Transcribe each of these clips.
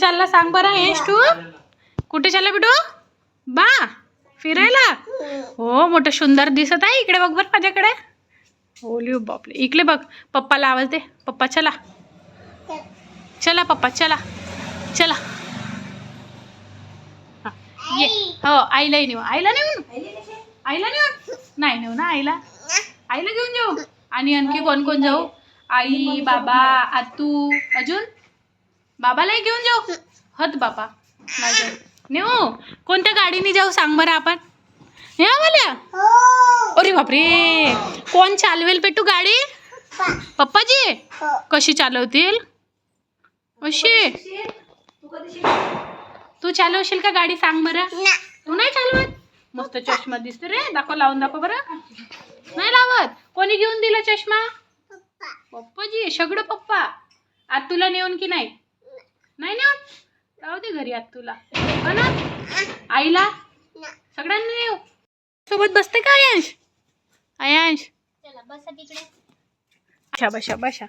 चालला सांग बरं यश तू? कुठे चालला बिटू बा फिरायला? हो मोठं सुंदर दिसत आहे. इकडे बघ बरं माझ्याकडे. ओली बापले इकडे बघ. पप्पाला आवाज दे पप्पा चला. चला पप्पा चला. चला. ये. हो आईलाही नेऊ. आईला नेऊन आईला नेऊन नाही नेऊ ना आईला. आईला घेऊन जाऊ. आणि आणखी कोण कोण जाऊ? आई बाबा आतू. अजून? बाबालाही घेऊन जाऊ. हत बाबा. नेऊ. कोणत्या गाडीने जाऊ सांग बरं आपण. हे आम्हाला? अरे बापरे. कोण चालवेल पेटू गाडी? पप्पाजी? कशी चालवतील? अशी. तू चालवशील का गाडी सांग बरं? तू नाही चालवत? मस्त चष्मा दिसतो रे. दाखव लावून दाखव बरं. नाही लावत? कोणी घेऊन दिला चष्मा? पप्पाजी सगळं पप्पा. आज तुला नेऊन की नाही? नाही नेऊन राहू दे घरी आज तुला. ना आईला सगळ्यांना नेऊ सोबत बसते का आयांश आयांश चला बसा तिकडे. बशा बशा बशा.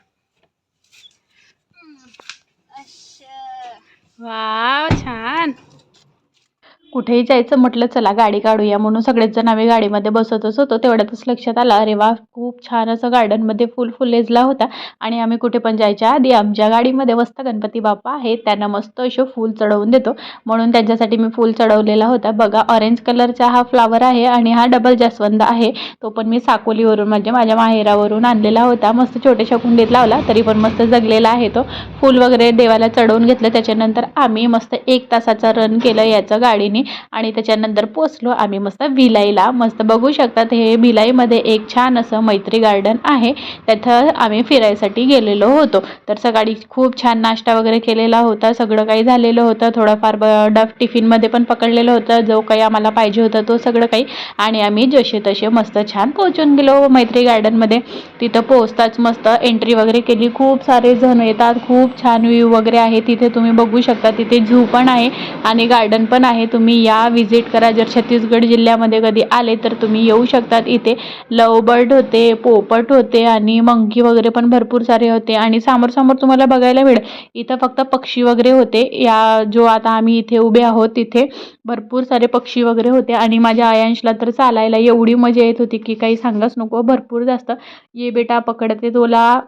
वाव छान. कुठेही जायचं म्हटलं चला गाडी काढूया म्हणून सगळेच जण आम्ही गाडीमध्ये बसतच होतो तेवढ्यातच लक्षात आलं अरे वा खूप छान असं गार्डनमध्ये फुल फुलेजला होता. आणि आम्ही कुठे पण जायच्या आधी आमच्या गाडीमध्ये मस्त गणपती बाप्पा आहेत त्यांना मस्त असे फूल चढवून देतो. म्हणून त्यांच्यासाठी मी फूल चढवलेला होता. बघा ऑरेंज कलरचा हा फ्लावर आहे आणि हा डबल जास्वंद आहे. तो पण मी साकोलीवरून म्हणजे माझ्या माहेरावरून आणलेला होता. मस्त छोट्याशा कुंडीत लावला तरी पण मस्त जगलेला आहे तो. फूल वगैरे देवाला चढवून घेतलं. त्याच्यानंतर आम्ही मस्त एक तासाचा रन केलं याचं गाडीने. आणि त्याच्यानंतर पोचलो आम्ही मस्त भिलाईला. मस्त बघू शकतात हे भिलाईमध्ये एक छान असं मैत्री गार्डन आहे. त्याथं आम्ही फिरायसाठी गेलेलो होतो. तर सकाळी खूप छान नाश्ता वगैरे केलेला होता. सगळं काही झालेलं होतं. थोडंफार ब डफ टिफिनमध्ये पण पकडलेलं होतं. जो काही आम्हाला पाहिजे होता तो सगळं काही. आणि आम्ही जसे तसे मस्त छान पोहोचून गेलो मैत्री गार्डनमध्ये. तिथं पोहोचताच मस्त एंट्री वगैरे केली. खूप सारे जण येतात. खूप छान व्ह्यू वगैरे आहे. तिथे तुम्ही बघू शकता. तिथे झू पण आहे आणि गार्डन पण आहे. तुम्ही या विजिट करा. जर छत्तीसगड जिल्ह्यामध्ये कधी आले तर तुम्ही येऊ शकतात. इथे लवबर्ड होते पोपट होते आणि मंकी वगैरे पण भरपूर सारे होते. आणि समोर समोर तुम्हाला बघायला मिळेल इथं फक्त पक्षी वगैरे होते. या जो आता आम्ही इथे उभे आहोत तिथे भरपूर सारे पक्षी वगैरे होते. आणि माझ्या आयांशला तर चालायला एवढी मजा येत होती की काही सांगाच नको भरपूर जास्त. ये बेटा पकडते तुला.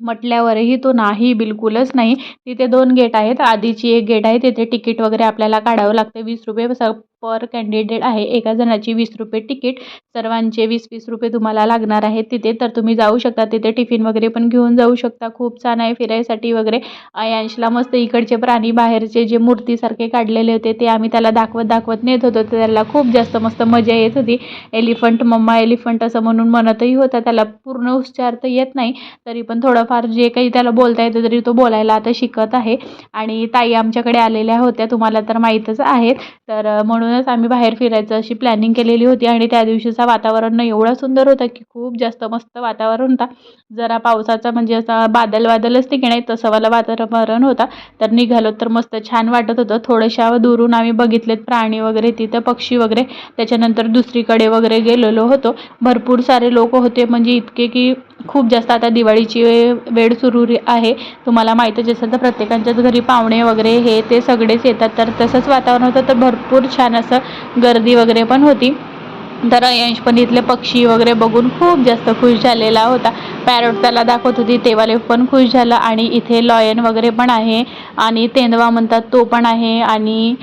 म्हटल्यावरही तो नाही बिलकुलच नाही. तिथे दोन गेट आहेत. आधीची एक गेट आहे. तिथे तिकीट वगैरे आपल्याला काढावं लागतं. वीस रुपये स पर कँडिडेट आहे एका जणाची वीस रुपये तिकीट सर्वांचे वीस वीस रुपये तुम्हाला लागणार आहेत तिथे. तर तुम्ही जाऊ शकता तिथे टिफिन वगैरे पण घेऊन जाऊ शकता. खूप छान आहे फिरायसाठी वगैरे. अयांशला मस्त इकडचे प्राणी बाहेरचे जे मूर्तीसारखे काढलेले होते ते आम्ही त्याला दाखवत दाखवत नेत होतो. तर त्याला खूप जास्त मस्त मजा येत होती. एलिफंट मम्मा एलिफंट असं म्हणून म्हणतही होता. त्याला पूर्ण उच्चार तर येत नाही तरी पण थोडंफार जे काही त्याला बोलता येतं तरी तो बोलायला आता शिकत आहे. आणि ताई आमच्याकडे आलेल्या होत्या तुम्हाला तर माहीतच आहेत. तर म्हणून म्हणूनच आम्ही बाहेर फिरायचं अशी प्लॅनिंग केलेली होती आणि त्या दिवशीचा वातावरण एवढा सुंदर होता की खूप जास्त मस्त वातावरण होता. जरा पावसाचा म्हणजे असा बादल बादल असते की नाही तसंवाला वातावरण होता. तर निघालो तर मस्त छान वाटत होतं. थोड्याशा दुरून आम्ही बघितलेत प्राणी वगैरे तिथं पक्षी वगैरे. त्याच्यानंतर दुसरीकडे वगैरे गेलेलो होतो. भरपूर सारे लोक होते. म्हणजे इतके की खूप जास्त आता दिवाळीची वेळ सुरू आहे. तुम्हाला माहीतच असेल तर प्रत्येकांच्याच घरी पाहुणे वगैरे हे ते सगळेच येतात. तर तसंच वातावरण होतं तर भरपूर छान असं गर्दी वगैरे पण होती. तर यश पण इथले पक्षी वगैरे बघून खूप जास्त खुश झालेला होता. पॅरोट त्याला दाखवत होती तेवाले पण खुश झालं. आणि इथे लॉयन वगैरे पण आहे. आणि तेंदवा म्हणतात तो पण आहे. आणि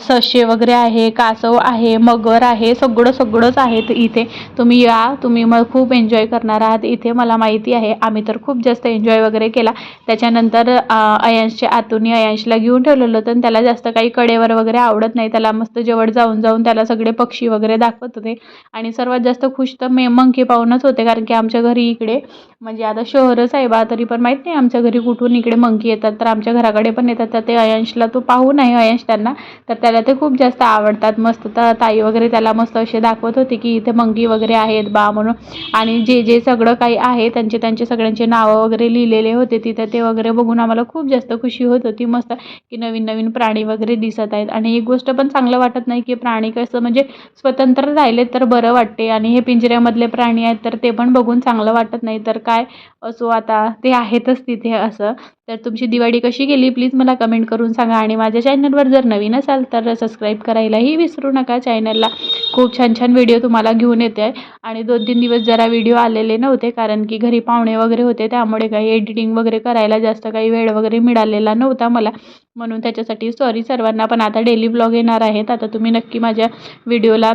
ससे वगैरे आहे कासव आहे मगर आहे सगळं सगळंच आहे इथे. तुम्ही या तुम्ही मग खूप एन्जॉय करणार आहात. इथे मला माहिती आहे आम्ही तर खूप जास्त एन्जॉय वगैरे केला. त्याच्यानंतर अयांशच्या आतून अयांशला घेऊन ठेवलेलं होतं आणि त्याला जास्त काही कडेवर वगैरे आवडत नाही. त्याला मस्त जवळ जाऊन जाऊन त्याला सगळे पक्षी वगैरे दाखवत होते. आणि सर्वात जास्त खुश तर मे मंकी पाहूनच होते कारण की आमच्या घरी इकडे म्हणजे आता शहरच आहे बा तरी पण माहीत नाही आमच्या घरी कुठून इकडे मंकी येतात. तर आमच्या घराकडे पण येतात. तर ते अयांशला तो पाहून आहे अयांश त्यांना तर त्याला ते खूप जास्त आवडतात. मस्त तर ताई वगैरे त्याला मस्त असे दाखवत होते की इथे मंगी वगैरे आहेत बा म्हणून. आणि जे जे सगळं काही आहे त्यांचे त्यांचे सगळ्यांचे नावं वगैरे लिहिलेले होते तिथे ते वगैरे बघून आम्हाला खूप जास्त खुशी होत होती. मस्त की नवीन नवीन प्राणी वगैरे दिसत आहेत. आणि एक गोष्ट पण चांगलं वाटत नाही की प्राणी कसं म्हणजे स्वतंत्र राहिले तर बरं वाटते. आणि हे पिंजऱ्यामधले प्राणी आहेत तर ते पण बघून चांगलं वाटत नाही. तर काय असो आता ते आहेतच तिथे असं. तर तुमची दिवाळी कशी गेली? प्लीज मला कमेंट करून सांगा. आणि माझ्या चॅनलवर जर नवीन असाल तर सबस्क्राईब करायलाही विसरू नका चॅनलला खूप छान छान व्हिडिओ तुम्हाला घेऊन येते. आहे आणि दोन तीन दिवस जरा व्हिडिओ आलेले नव्हते कारण की घरी पाहुणे वगैरे होते त्यामुळे काही एडिटिंग वगैरे करायला जास्त काही वेळ वगैरे मिळालेला नव्हता मला. म्हणून त्याच्यासाठी सॉरी सर्वांना पण आता डेली ब्लॉग येणार आहेत. आता तुम्ही नक्की माझ्या व्हिडिओला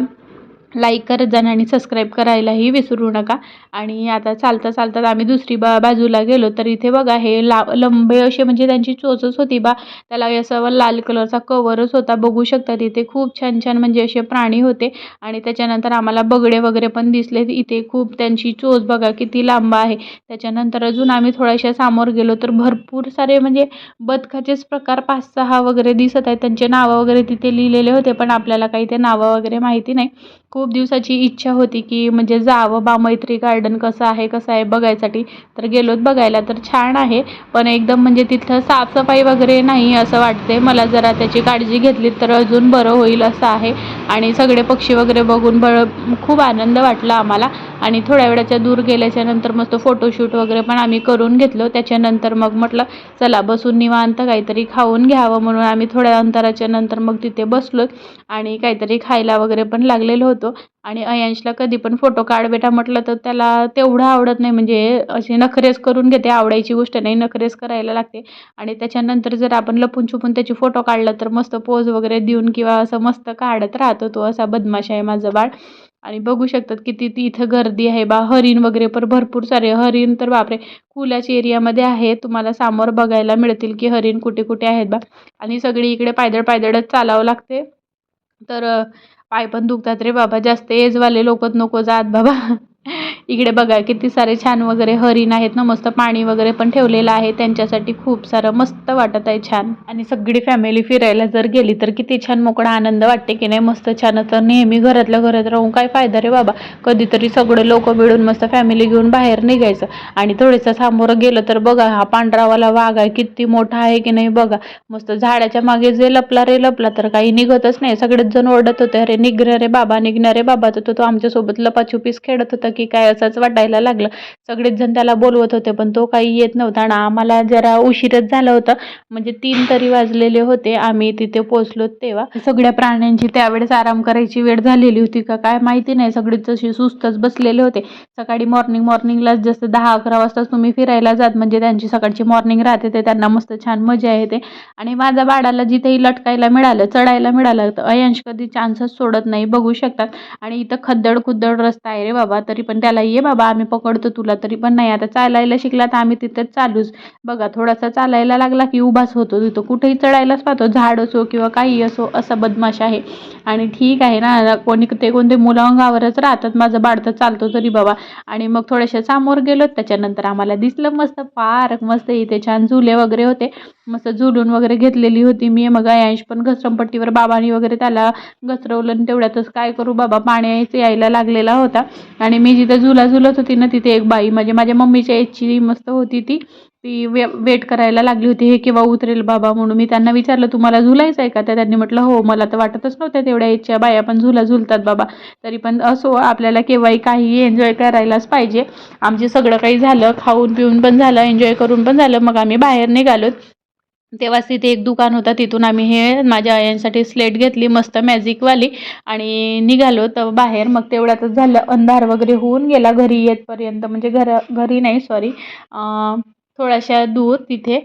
लाईक करत जाणं आणि सबस्क्राईब करायलाही विसरू नका. आणि आता चालता चालता आम्ही दुसरी बा बाजूला गेलो तर इथे बघा हे ला लंबे असे म्हणजे त्यांची चोचच होती बा. त्याला असं लाल कलरचा कवरच होता. बघू शकता तिथे खूप छान छान म्हणजे असे प्राणी होते. आणि त्याच्यानंतर आम्हाला बगडे वगैरे पण दिसले. इथे खूप त्यांची चोच बघा किती लांब आहे. त्याच्यानंतर अजून आम्ही थोड्याशा समोर गेलो तर भरपूर सारे म्हणजे बदकाचेच प्रकार पाच सहा वगैरे दिसत आहेत. त्यांचे नावं वगैरे तिथे लिहिलेले होते पण आपल्याला काही ते नावं वगैरे माहिती नाही. खूप खूप दिवसाची इच्छा होती की म्हणजे जावं बा मैत्री गार्डन कसं आहे कसं आहे बघायसाठी. तर गेलोत बघायला तर छान आहे. पण एकदम म्हणजे तिथं साफसफाई वगैरे नाही असं वाटते मला जरा त्याची काळजी घेतली तर अजून बरं होईल असं आहे. आणि सगळे पक्षी वगैरे बघून बळ खूप आनंद वाटला आम्हाला. आणि थोड्या वेळाच्या दूर गेल्याच्यानंतर मस्त फोटोशूट वगैरे पण आम्ही करून घेतलो. त्याच्यानंतर मग म्हटलं चला बसून निवांत काहीतरी खाऊन घ्यावं. म्हणून आम्ही थोड्या अंतराच्या नंतर मग तिथे बसलो आणि काहीतरी खायला वगैरे पण लागलेलो होतो. आणि अयांशला कधी पण फोटो काढ बेटा म्हटलं तर त्याला तेवढं आवडत नाही. म्हणजे असे नखरेच करून घेते आवडायची गोष्ट नाही नखरेच करायला लागते. आणि त्याच्यानंतर जर आपण लपून छुपून त्याची फोटो काढला तर मस्त पोज वगैरे देऊन किंवा असं मस्त काढत राहतो तो असा बदमाश आहे माझं बाळ. आणि बघू शकतात किती ती इथं गर्दी आहे. बा हरिण वगैरे पण भरपूर सारे हरिण तर बापरे कुलाच्या एरियामध्ये आहे. तुम्हाला समोर बघायला मिळतील की हरिण कुठे कुठे आहेत बा. आणि सगळी इकडे पायदळ पायदळच चालावं लागते. तर पाय पण दुखतात रे बाबा. जास्त एजवाले लोक नको जात बाबा. इकडे बघा किती सारे छान वगैरे हरिण आहेत ना मस्त पाणी वगैरे पण ठेवलेलं आहे. त्यांच्यासाठी खूप सारं मस्त वाटत आहे छान. आणि सगळी फॅमिली फिरायला जर गेली तर किती छान मोकळा आनंद वाटते की नाही मस्त छान तर नेहमी घरातल्या घरात राहून काय फायदा रे बाबा? कधीतरी सगळे लोक मिळून मस्त फॅमिली घेऊन बाहेर निघायचं. आणि थोडंसं सामोरं गेलं तर बघा हा पांढरावाला वाघ आहे किती मोठा आहे की नाही बघा. मस्त झाडाच्या मागे जे लपला रे लपला तर काही निघतच नाही. सगळेच जण ओरडत होते अरे निघ रे बाबा निघणारे बाबा. तर तो आमच्यासोबत लपाछुपीस खेळत होता की काय असंच वाटायला लागलं. सगळेच जण त्याला बोलवत होते पण तो काही येत नव्हता आणि आम्हाला जरा उशीरच झालं होतं. म्हणजे तीन तरी वाजलेले होते आम्ही तिथे पोचलो तेव्हा. सगळ्या प्राण्यांची त्यावेळेस आराम करायची वेळ झालेली होती का? काय माहिती नाही. सगळेच तशी सुस्तच बसलेले होते. सकाळी मॉर्निंग मॉर्निंगलाच जसं दहा अकरा वाजताच तुम्ही फिरायला जात म्हणजे त्यांची सकाळची मॉर्निंग राहते ते त्यांना मस्त छान मजा येते. आणि माझ्या बाळाला जिथेही लटकायला मिळालं चढायला मिळालं तर अयंश कधी चान्सच सोडत नाही बघू शकतात. आणि इथं खद्दड खुद्दड रस्ता आहे रे बाबा तरी पण त्याला ये बाबा आम्ही पकडतो तुला तरी पण नाही. आता चालायला शिकला तर आम्ही तिथंच चालूच. बघा थोडासा चालायला लागला की उभाच होतो तिथं. कुठेही चढायलाच पाहतो. झाड असो किंवा काही असो असा बदमाश आहे. आणि ठीक आहे ना कोणी ते कोणते मुलं अंगावरच राहतात. माझं बाळ तर चालतो तरी बाबा. आणि मग थोड्याशा समोर गेलो त्याच्यानंतर आम्हाला दिसलं मस्त पार्क मस्त इथे छान झुले वगैरे होते. मस्त झुलून वगैरे घेतलेली होती मी. मग अयांश पण घसरमपट्टीवर बाबांनी वगैरे त्याला घसरवलं आणि तेवढ्यातच काय करू बाबा पाण्याचं यायला लागलेला होता. आणि मी जिथे झुला झुलत होती ना तिथे एक बाई म्हणजे माझ्या मम्मीच्या एजची मस्त होती ती. ती वे वेट करायला लागली होती. हे केव्हा उतरेल बाबा म्हणून मी त्यांना विचारलं तुम्हाला झुलायचं आहे का? त्या त्यांनी म्हटलं हो मला तर वाटतच नव्हत्या तेवढ्या एजच्या बाया पण झुला झुलतात बाबा. तरी पण असो आपल्याला केव्हाही काही एन्जॉय करायलाच पाहिजे. आमचे सगळं काही झालं खाऊन पिऊन पण झालं एन्जॉय करून पण झालं. मग आम्ही बाहेर निघालो तेव्हाच तिथे एक दुकान होतं. तिथून आम्ही हे माझ्या आयांसाठी स्लेट घेतली मस्त मॅजिकवाली आणि निघालो. तर बाहेर मग तेवढ्यातच झालं. अंधार वगैरे होऊन गेला. घरी येतपर्यंत म्हणजे घर घरी नाही सॉरी थोड्याशा दूर तिथे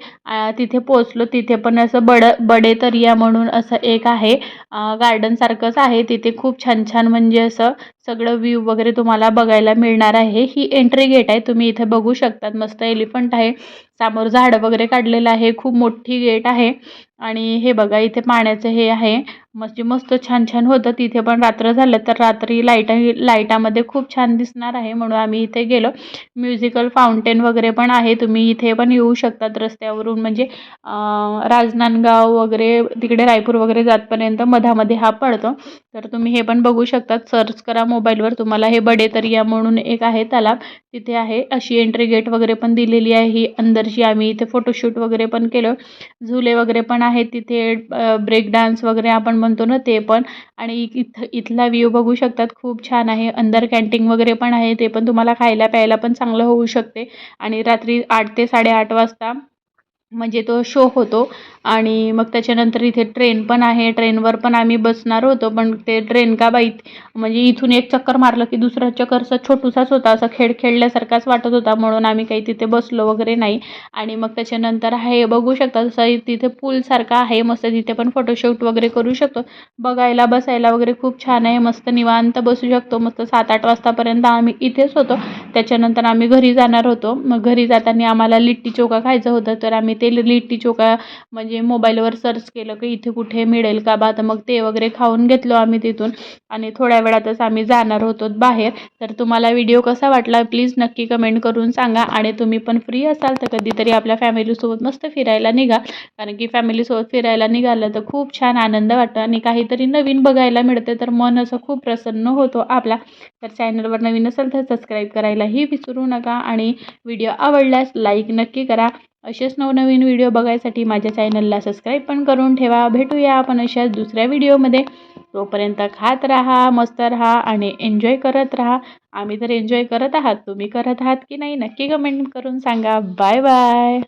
तिथे पोचलो तिथे पण असं बड बडे तरिया म्हणून असं एक आहे. गार्डनसारखंच आहे. तिथे खूप छान छान म्हणजे असं सगळं व्ह्यू वगैरे तुम्हाला बघायला मिळणार आहे. ही एंट्री गेट आहे. तुम्ही इथे बघू शकतात. मस्त एलिफंट आहे. समोर झाडं वगैरे काढलेलं आहे. खूप मोठी गेट आहे. आणि हे बघा इथे पाण्याचं हे आहे. म्हणजे मस्त छान छान होतं. तिथे पण रात्र झालं तर रात्री लाईटा लाईटामध्ये खूप छान दिसणार आहे म्हणून आम्ही इथे गेलो. म्युझिकल फाउंटेन वगैरे पण आहे. तुम्ही इथे पण येऊ शकतात रस्त्यावरून. म्हणजे राजनांदगाव वगैरे तिकडे रायपूर वगैरे जातपर्यंत मधामध्ये हा पडतो. तर तुम्ही हे पण बघू शकतात सर्च करा मोबाईलवर तुम्हाला हे बडेतरिया म्हणून एक आहे तलाव. तिथे आहे. अशी एंट्री गेट वगैरे पण दिलेली आहे. ही अंदरची आम्ही इथे फोटोशूट वगैरे पण केलं. झुले वगैरे पण आहेत तिथे ब्रेक डान्स वगैरे आपण म्हणतो ना ते पण. आणि इथं इथला व्ह्यू बघू शकतात. खूप छान आहे. अंदर कॅन्टीन वगैरे पण आहे. ते पण तुम्हाला खायला प्यायला पण चांगलं होऊ शकते. आणि रात्री आठ ते साडेआठ वाजता म्हणजे तो शो होतो. आणि मग त्याच्यानंतर इथे ट्रेन पण आहे. ट्रेनवर पण आम्ही बसणार होतो पण ते ट्रेन का बाई? म्हणजे इथून एक चक्कर मारलं की दुसरा चक्करचा छोटूसाच होता असा खेळ खेळल्यासारखाच वाटत होता म्हणून आम्ही काही तिथे बसलो वगैरे नाही. आणि मग त्याच्यानंतर आहे बघू शकता जसं तिथे पूलसारखा आहे मस्त तिथे पण फोटोशूट वगैरे करू शकतो. बघायला बसायला वगैरे खूप छान आहे मस्त निवांत बसू शकतो. मस्त सात आठ वाजतापर्यंत आम्ही इथेच होतो. त्याच्यानंतर आम्ही घरी जाणार होतो. मग घरी जाताना आम्हाला लिट्टी चोखा खायचं होतं तर आम्ही ते लिट्टी चोखा म्हणजे म्हणजे मोबाईलवर सर्च केलं की इथे कुठे मिळेल का बा तर मग ते वगैरे खाऊन घेतलो आम्ही तिथून. आणि थोड्या वेळातच आम्ही जाणार होतो बाहेर. तर तुम्हाला व्हिडिओ कसा वाटला प्लीज नक्की कमेंट करून सांगा. आणि तुम्ही पण फ्री असाल तर कधीतरी आपल्या फॅमिलीसोबत मस्त फिरायला निघा. कारण की फॅमिलीसोबत फिरायला निघालं तर खूप छान आनंद वाटतो. आणि काहीतरी नवीन बघायला मिळते तर मन असं खूप प्रसन्न होतो आपला. तर चॅनलवर नवीन असेल तर सबस्क्राईब करायलाही विसरू नका. आणि व्हिडिओ आवडल्यास लाईक नक्की करा. असेच नवनवीन व्हिडिओ बघायसाठी माझ्या चॅनलला सबस्क्राईब पण करून ठेवा. भेटूया आपण अशाच दुसऱ्या व्हिडिओमध्ये तोपर्यंत खात राहा मस्त राहा आणि एन्जॉय करत राहा. आम्ही तर एन्जॉय करत आहात. तुम्ही करत आहात की नाही नक्की कमेंट करून सांगा. Bye bye